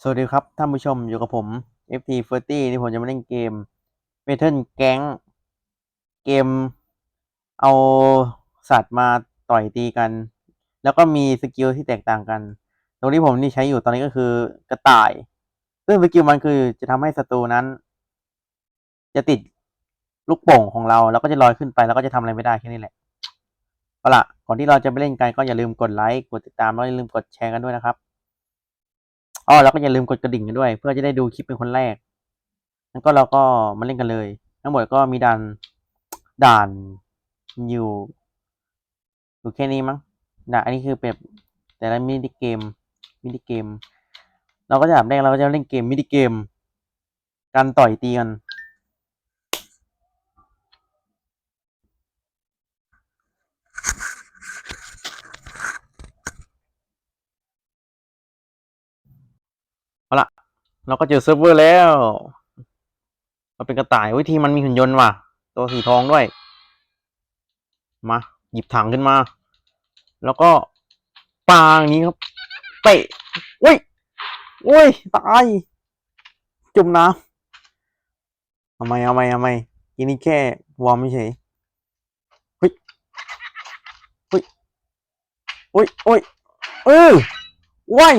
สวัสดีครับ ท่านผู้ชมอยู่กับผม FT40 ที่ผมจะมาเล่นเกม Battle Gang เกมเอาสัตว์มาต่อยตีกัน แล้วก็มีสกิลที่แตกต่างกัน ตรงที่ผมนี่ใช้อยู่ตอนนี้ก็คือกระต่าย ซึ่งสกิลมันคือจะทำให้ศัตรูนั้น จะติดลูกโป่งของเรา แล้วก็จะลอยขึ้นไป แล้วก็จะทำอะไรไม่ได้แค่นี้แหละเอาล่ะก่อนที่เราจะไปเล่นกันก็อย่าลืมกดไลค์กดติดตามแล้วอย่าลืมกดแชร์กันด้วยนะครับ อ๋อแล้วก็อย่าลืมกดกระดิ่งกันด้วย เพื่อจะได้ดูคลิปเป็นคนแรกงั้นก็เราก็มาเล่นกันเลย ทั้งหมดก็มีด่านด่านอยู่อยู่แค่นี้มั้งด่านอันนี้คือแบบแต่ละมินิเกมมินิเกม เราก็จะแบบแรกเราก็จะเล่นเกมมินิเกมการต่อยตีกัน เอาล่ะ เราก็เจอเซิร์ฟเวอร์แล้วเราเป็นกระต่ายวิธีมันมีหุ่นยนต์ว่ะ ตัวสีทองด้วย มา หยิบถังขึ้นมา แล้วก็ปาอย่างนี้ครับ เตะอุ้ยอุ้ยตายจุ่มน้ำทำไมเอาไมเอาไมกินนี่แค่วอร์มไม่เฉยเฮ้ยเฮ้ยโอ้ยโอ้ยเออว้าย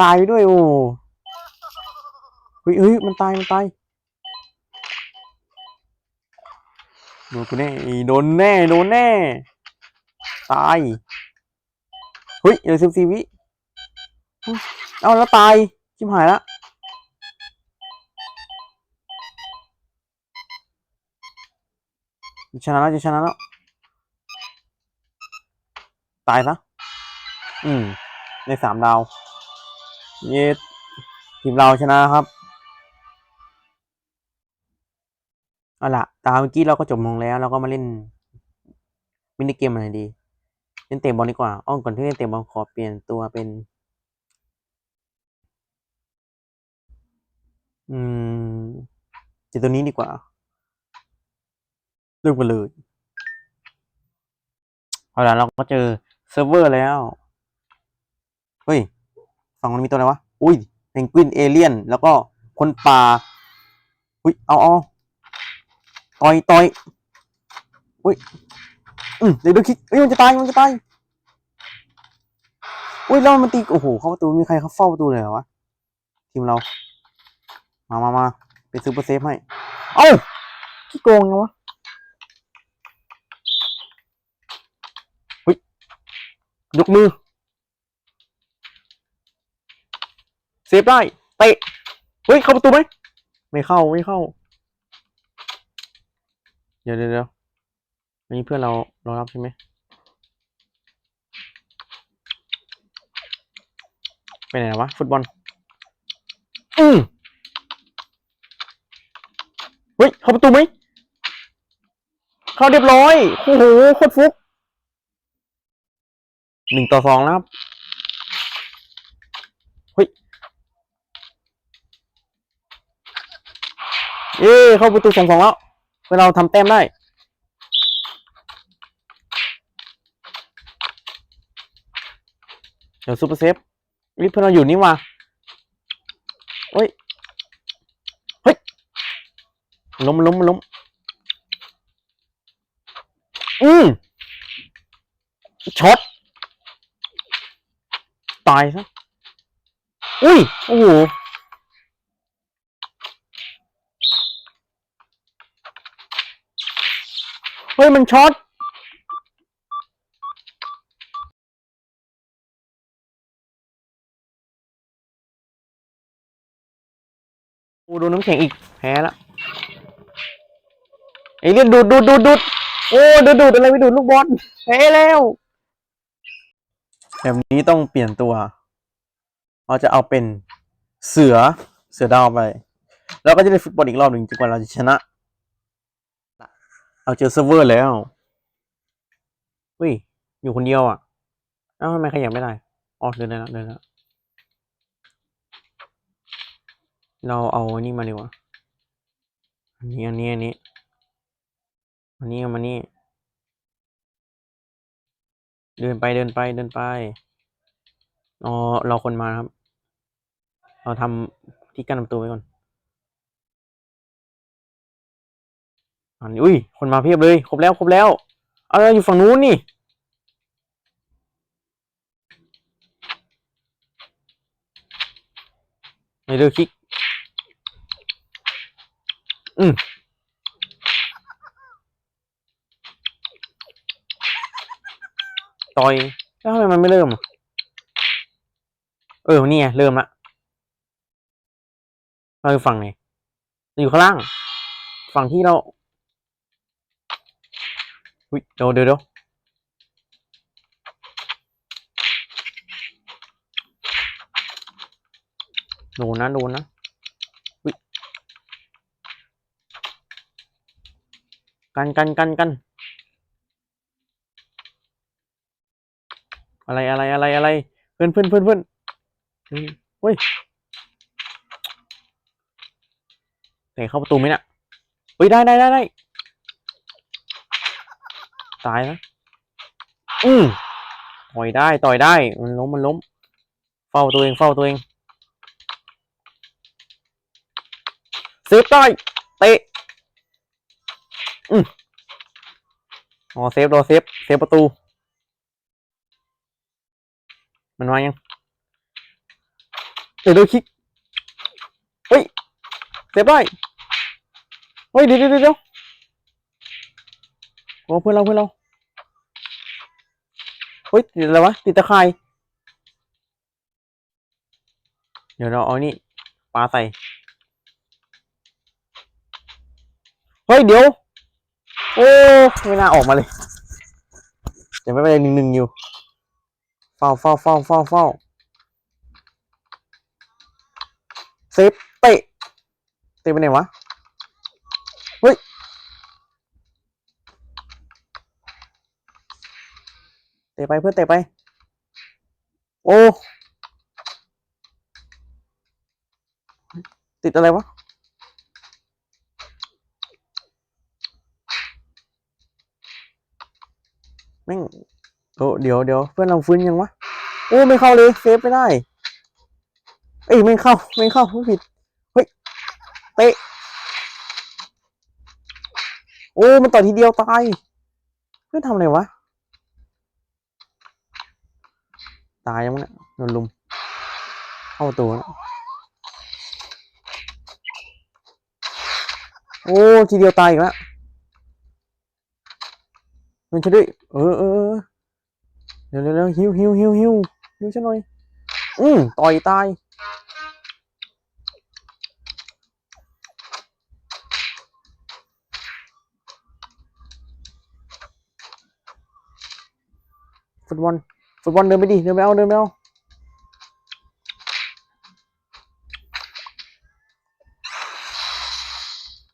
ตายไปด้วยโอ้เฮ้ยเฮ้ยมันตาย มันตายโดนกูแน่โดนแน่ โดนแน่ ตาย เฮ้ยเหลือสิบสี่วิอุ๊ยเอาแล้วตาย ชิบหายละจะชนะแล้วจะชนะแล้ว ตายซะ อืม ในสามดาว เย้ทีมเราชนะครับเอาล่ะตามเมื่อกี้เราก็จบลงแล้ว เราก็มาเล่นมินิเกมอะไรดี เล่นเตะบอลดีกว่า อ้อก่อนที่เล่นเตะบอลขอเปลี่ยนตัวเป็น อืมจอตัวนี้ดีกว่าเริ่มกันเลยเอาล่ะเราก็เจอเซิร์ฟเวอร์แล้ว เฮ้ย ฝั่งมันมีตัวอะไรวะ อุ้ยเพนกวินเอเลียน แล้วก็คนป่า อุ้ย เอาเอาต่อยต่อยอุ้ย อืมเดี๋ยวดูคิดเฮ้ยมันจะตาย มันจะตาย อุ้ยแล้วมันตี โอ้โห เข้าประตู มีใครเขาเฝ้าประตูเลยเหรอวะ ทีมเรา มามามาเป็นซูเปอร์เซฟให้ เอ้าขี้โกงไงวะเฮ้ยยกมือ เซฟได้เตะเฮ้ยเข้าประตูไหมไม่เข้าไม่เข้า เดี๋ยวเดี๋ยวเดี๋ยวอันนี้เพื่อนเรารอรับใช่ไหมไปไหนวะฟุตบอลอืมเฮ้ยเข้าประตูไหมเข้าเรียบร้อยโอ้โหโคตรฟุกหนึ่งต่อสองแล้วครับ เฮ้ย เอ้เข้าประตูสองสองแล้วเพื่อเราทำแต้มได้เดี๋ยวซูเปอร์เซฟนี่เพื่อนเราอยู่นี่ว่ะเฮ้ยเฮ้ยล้มล้มล้มอืมช็อตตายซะอุ้ย โอ้โห เฮ้ยมันช็อตโอ้โดนน้ำแข็งอีกแพ้ละไอเลียนดูดดูดดูดดูดโอ้ดูดดูดอะไรไปดูดลูกบอลแพ้แล้วแบบนี้ต้องเปลี่ยนตัวเราจะเอาเป็นเสือเสือดาวไป แล้วก็จะได้ฟุตบอลอีกรอบหนึ่งจนกว่าเราจะชนะ เราเจอเซิร์ฟเวอร์แล้วเฮ้ย อยู่คนเดียวอะ เอ้าทำไมขยับไม่ได้อ๋อเดินได้แล้วเดินแล้ว เราเอาอันนี้มาดีกว่า อันนี้อันนี้อันนี้ อันนี้เอามานี่ เดินไปเดินไปเดินไปอ๋อรอคนมาครับ เราทำที่กั้นประตูไว้ก่อน อันนี้อุ้ย คนมาเพียบเลย ครบแล้ว ครบแล้ว เอาเรอยู่ฝั่งนู้นนี่ ไม่เลือกคลิก อืมต่อยแล้วทำไมมันไม่เริ่ม เออ นี่ไง เริ่มละเราอยู่ฝั่งไหนอยู่ข้างล่าง ฝั่งที่เรา อุ้ยเดี๋ยวเดี๋ยวเดี๋ยวโดนนะดนนะอุ้ยกันกันกันกันอะไรอะไรอะไรอะไรเพื่อนเพื่อนเพื่อนเพื่อนเฮ้ยเตะเข้าประตูไหมเนี่ยเฮ้ยได้ได้ได้ได้ ตายนะอืมต่อยได้ต่อยได้ มันล้มมันล้ม เฝ้าตัวเองเฝ้าตัวเองเซฟได้เตะอืมอ๋อเซฟรอเซฟเซฟประตู มันมายังเดี๋ยวดูคลิกเฮ้ยเซฟได้เฮ้ยเดี๋ยวเดี๋ยวเดี๋ยว โอ้เพื่อนเราเพื่อนเราเฮ้ยติดอะไรวะติดตะไคร่เดี๋ยวเราเอานี่ปลาใส่เฮ้ยเดี๋ยว โอ้ไม่น่าออกมาเลยเดี๋ยวไม่เป็นหนึ่งหนึ่งอยู่เฝ้าเฝ้าเฝ้าเฝ้าเฝ้าเซฟเตะเตะไปไหนวะ เฮ้ย เตะไปเพื่อนเตะไป โอ้ ติดอะไรวะ แม่งโอ้เดี๋ยวเดี๋ยวเพื่อนเราฟื้นยังวะ โอ้ ไม่เข้าเลย เซฟไม่ได้ เอ้ยไม่เข้า ไม่เข้าผู้ผิด เฮ้ย เตะ โอ้ มันต่อทีเดียวตาย เพื่อนทำอะไรวะ ตายยังมั้งเนี่ยโดนลุม เข้าตัวนะโอ้ทีเดียวตายอีกแล้วมันจะด้วยเออเออเออเร็วเร็วเร็วหิวหิวหิวหิวหิวฉันหน่อยอืมต่อยตายฟุตบอล ฟุตบอลเดินไปดิเดินไปเอาเดินไปเอา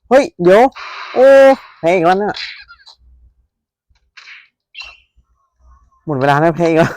เฮ้ยเดี๋ยวโอ้แพ้อีกแล้วเนี่ยหมดเวลาแล้วแพ้อีกแล้ว